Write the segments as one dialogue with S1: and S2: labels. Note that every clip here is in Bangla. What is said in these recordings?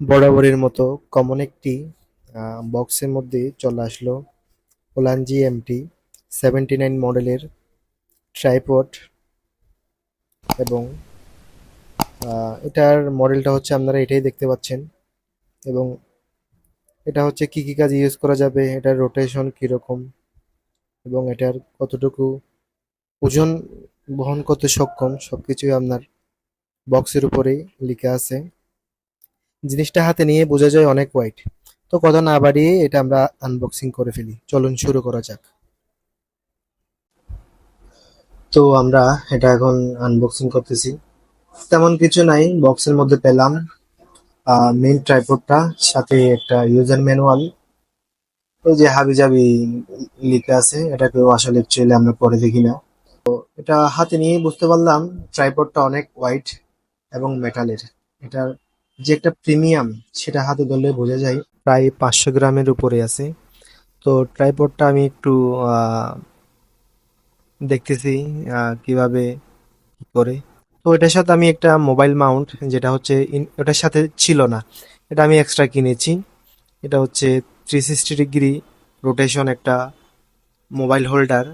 S1: বরাবরের মতো কমন একটি বক্সের মধ্যে চলে আসলো ওলানজি এমটি সেভেন্টি নাইন মডেলের ট্রাইপড এবং এটার মডেলটা হচ্ছে আপনারা এটাই দেখতে পাচ্ছেন এবং এটা হচ্ছে কি কি কাজে ইউজ করা যাবে, এটার রোটেশন কীরকম এবং এটার কতটুকু ওজন বহন করতে সক্ষম, সবকিছুই আপনার বক্সের উপরেই লিখে আছে। জিনিসটা হাতে নিয়ে বোঝা যায় অনেক হোয়াইট তো কথা না বাড়িয়ে এটা আমরা আনবক্সিং করে ফেলি। চলুন শুরু করা যাক। তো আমরা এটা এখন আনবক্সিং করতেছি। তেমন কিছু নাই বক্সের মধ্যে পেলাম মেন ট্রাইপডটা সাথে একটা ইউজার ম্যানুয়াল ওই যে হাবি জাবি লিখে আছে, এটাকেও আসলে অ্যাকচুয়ালি আমরা পরে দেখি না। তো এটা হাতে নিয়ে বুঝতে পারলাম ট্রাইপডটা অনেক হোয়াইট এবং মেটালের এটার যে একটা প্রিমিয়াম সেটা হাতে ধরলে বোঝা যায়, প্রায় পাঁচশো গ্রামের উপরে আছে। তো ট্রাইপডটা আমি একটু দেখতেছি কীভাবে কি করে। তো এটার সাথে আমি একটা মোবাইল মাউন্ট যেটা হচ্ছে ওটার সাথে ছিল না। এটা আমি এক্সট্রা কিনেছি। এটা হচ্ছে থ্রি সিক্সটি ডিগ্রি রোটেশন একটা মোবাইল হোল্ডার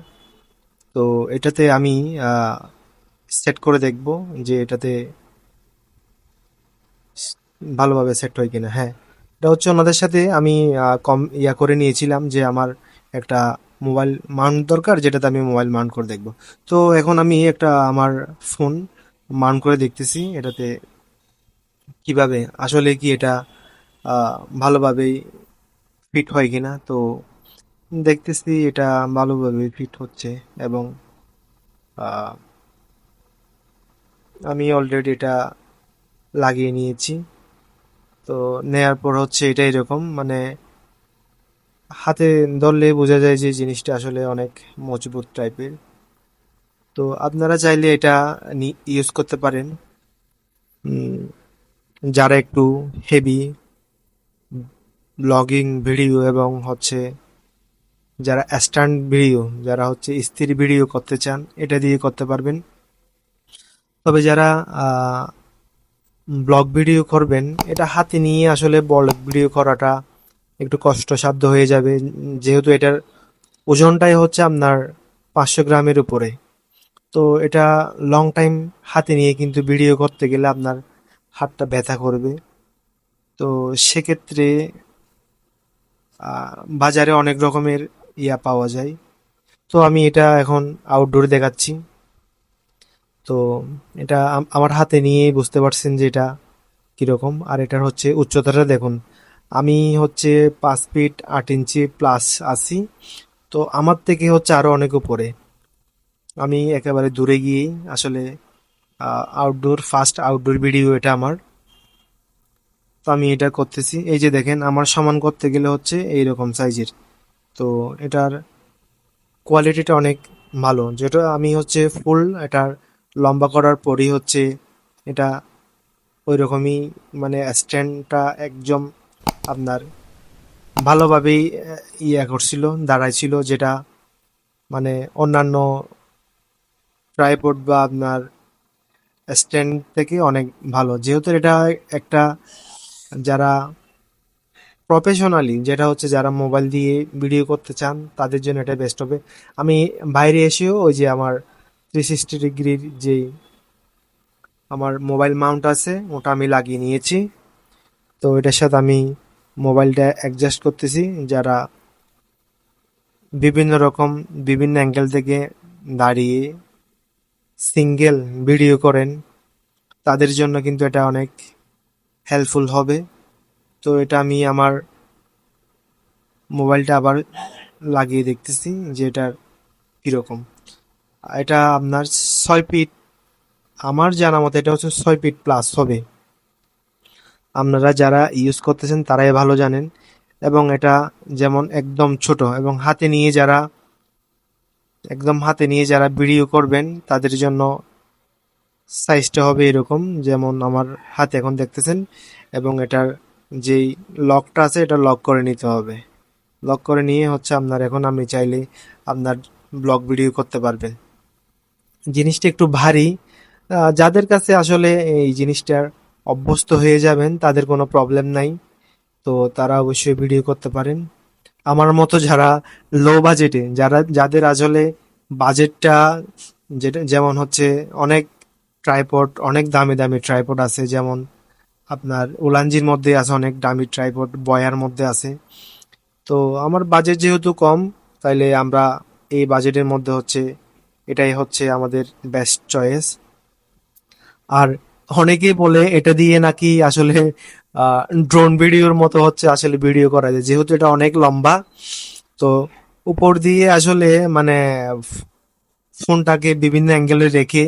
S1: তো এটাতে আমি সেট করে দেখব যে এটাতে ভালোভাবে সেট হয় কিনা হ্যাঁ। এটা হচ্ছে ওনাদের সাথে আমি কম ইয়া করে নিয়েছিলাম যে আমার একটা মোবাইল মাউন্ট দরকার, যেটাতে আমি মোবাইল মাউন্ট করে দেখব। তো এখন আমি একটা আমার ফোন মাউন্ট করে দেখতেছি, এটাতে কীভাবে, আসলে কি এটা ভালোভাবেই ফিট হয় কিনা। তো দেখতেছি এটা ভালোভাবে ফিট হচ্ছে এবং আমি অলরেডি এটা লাগিয়ে নিয়েছি। তো নেয়ার পর হচ্ছে এটা এরকম মানে হাতে ধরলে বোঝা যায় যে জিনিসটা আসলে অনেক মজবুত টাইপের। তো আপনারা চাইলে এটা ইউজ করতে পারেন। যারা একটু হেভি ব্লগিং ভিডিও এবং হচ্ছে যারা স্ট্যান্ড ভিডিও যারা হচ্ছে স্থির ভিডিও করতে চান, এটা দিয়ে করতে পারবেন। তবে যারা ব্লগ ভিডিও করবেন, এটা হাতে নিয়ে আসলে ব্লগ ভিডিও করাটা একটু কষ্টসাধ্য হয়ে যাবে। যেহেতু এটার ওজনটাই হচ্ছে আপনার পাঁচশো গ্রামের উপরে। তো এটা লং টাইম হাতে নিয়ে কিন্তু ভিডিও করতে গেলে আপনার হাতটা ব্যথা করবে। তো সেক্ষেত্রে বাজারে অনেক রকমের ইয়া পাওয়া যায়। তো আমি এটা এখন আউটডোরে দেখাচ্ছি। তো এটা আমার হাতে নিয়েই বুঝতে পারছেন যে এটা কীরকম। আর এটার হচ্ছে উচ্চতাটা দেখুন, আমি হচ্ছে পাঁচ ফিট আট ইঞ্চি প্লাস আছি। তো আমার থেকে হচ্ছে আরও অনেক উপরে। আমি একেবারে দূরে গিয়েই আসলে আউটডোর ফার্স্ট আউটডোর ভিডিও এটা আমার। তো আমি এটা করতেছি। এই যে দেখেন, আমার সমান করতে গেলে হচ্ছে এই রকম সাইজের তো এটার কোয়ালিটিটা অনেক ভালো। যেটা আমি হচ্ছে ফুল এটার লম্বা করার পরই হচ্ছে এটা ওই রকমই মানে স্ট্যান্ডটা একদম আপনার ভালোভাবেই ইয়ে করছিল, দাঁড়াইছিল যেটা মানে অন্যান্য ট্রাইপড বা আপনার স্ট্যান্ড থেকে অনেক ভালো। যেহেতু এটা একটা যারা প্রফেশনালি, যেটা হচ্ছে যারা মোবাইল দিয়ে ভিডিও করতে চান, তাদের জন্য এটা বেস্ট হবে। আমি বাইরে এসেও ওই যে আমার থ্রি সিক্সটি ডিগ্রির যে আমার মোবাইল মাউন্ট আছে, ওটা আমি লাগিয়ে নিয়েছি। তো এটার সাথে আমি মোবাইলটা অ্যাডজাস্ট করতেছি, যারা বিভিন্ন রকম, বিভিন্ন অ্যাঙ্গেল থেকে দাঁড়িয়ে সিঙ্গেল ভিডিও করেন, তাদের জন্য কিন্তু এটা অনেক হেল্পফুল হবে। তো এটা আমি আমার মোবাইলটা আবার লাগিয়ে দেখতেছি যে এটার কীরকম। এটা আপনার ছয় ফিট। আমার জানা মতে এটা হচ্ছে ছয় ফিট প্লাস হবে। আপনারা যারা ইউজ করতেছেন তারাই ভালো জানেন। এবং এটা যেমন একদম ছোট এবং হাতে নিয়ে যারা, একদম হাতে নিয়ে যারা ভিডিও করবেন, তাদের জন্য সাইজটা হবে এরকম যেমন আমার হাতে এখন দেখতেছেন। এবং এটার যেই লকটা আছে এটা লক করে নিতে হবে। লক করে নিয়ে হচ্ছে আপনার এখন আপনি চাইলে আপনার ব্লগ ভিডিও করতে পারবেন। জিনিসটা একটু ভারী যাদের কাছে আসলে এই জিনিসটার অভ্যস্ত হয়ে যাবেন, তাদের কোনো প্রবলেম নাই। তো তারা অবশ্যই ভিডিও করতে পারেন। আমার মতো যারা লো বাজেটে যারা, যাদের আসলে বাজেটটা যেটা, যেমন হচ্ছে অনেক ট্রাইপড অনেক দামি দামি ট্রাইপড আছে, যেমন আপনার উলানজির মধ্যে আছে অনেক দামি ট্রাইপড বয়ার মধ্যে আছে। তো আমার বাজেট যেহেতু কম, তাইলে আমরা এই বাজেটের মধ্যে হচ্ছে এটাই হচ্ছে আমাদের বেস্ট চয়েস আর অনেকেই বলে এটা দিয়ে নাকি আসলে ড্রোন ভিডিওর মতো হচ্ছে আসলে ভিডিও করা যায়। যেহেতু এটা অনেক লম্বা, তো উপর দিয়ে আসলে মানে ফোনটাকে বিভিন্ন অ্যাঙ্গেলে রেখে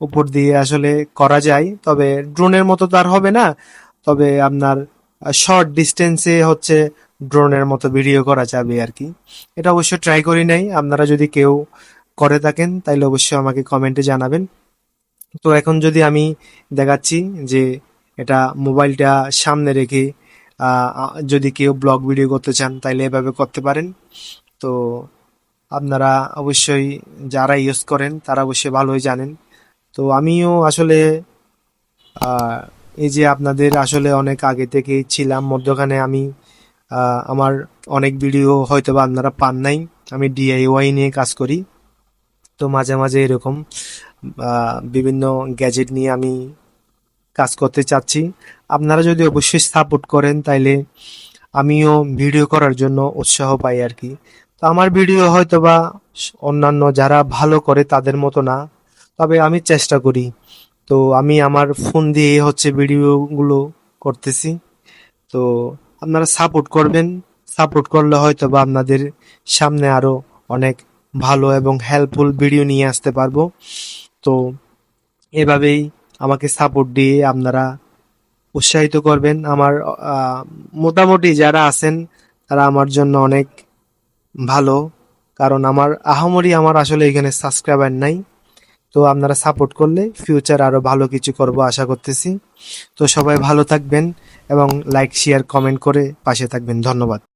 S1: উপর দিয়ে আসলে করা যায়। তবে ড্রোনের মতো তো আর হবে না। তবে আপনার শর্ট ডিস্টেন্সে হচ্ছে ড্রোনের মতো ভিডিও করা যাবে আর কি। এটা অবশ্য ট্রাই করি নাই। আপনারা যদি কেউ করে থাকেন তাহলে অবশ্যই আমাকে কমেন্টে জানাবেন। তো এখন যদি আমি দেখাচ্ছি যে এটা মোবাইলটা সামনে রেখে যদি কেউ ব্লগ ভিডিও করতে চান, তাইলে এভাবে করতে পারেন। তো আপনারা অবশ্যই যারা ইউজ করেন, তারা অবশ্যই ভালোই জানেন। তো আমিও আসলে এই যে আপনাদের আসলে অনেক আগে থেকেই ছিলাম, মধ্যখানে আমি আমার অনেক ভিডিও হয়তো বা আপনারা পান নাই। আমি ডিআইওয়াই নিয়ে কাজ করি। তো মাঝে মাঝে এরকম বিভিন্ন গ্যাজেট নিয়ে আমি কাজ করতে চাচ্ছি। আপনারা যদি অবশ্যই সাপোর্ট করেন, তাইলে আমিও ভিডিও করার জন্য উৎসাহ পাই আর কি তো আমার ভিডিও হয়তো বা অন্যান্য যারা ভালো করে তাদের মতো না, তবে আমি চেষ্টা করি। তো আমি আমার ফোন দিয়ে হচ্ছে ভিডিওগুলো করতেছি। তো আপনারা সাপোর্ট করবেন। সাপোর্ট করলে হয়তো বা আপনাদের সামনে আরও অনেক ভালো এবং হেল্পফুল ভিডিও নিয়ে আসতে পারব। তো এভাবেই আমাকে সাপোর্ট দিয়ে আপনারা উৎসাহিত করবেন। আমার মোটামুটি যারা আছেন, তারা আমার জন্য অনেক ভালো। কারণ আমার আহামরি আমার আসলে এখানে সাবস্ক্রাইবার নাই। তো আপনারা সাপোর্ট করলে ফিউচার আরও ভালো কিছু করব আশা করতেছি। তো সবাই ভালো থাকবেন এবং লাইক শেয়ার কমেন্ট করে পাশে থাকবেন। ধন্যবাদ।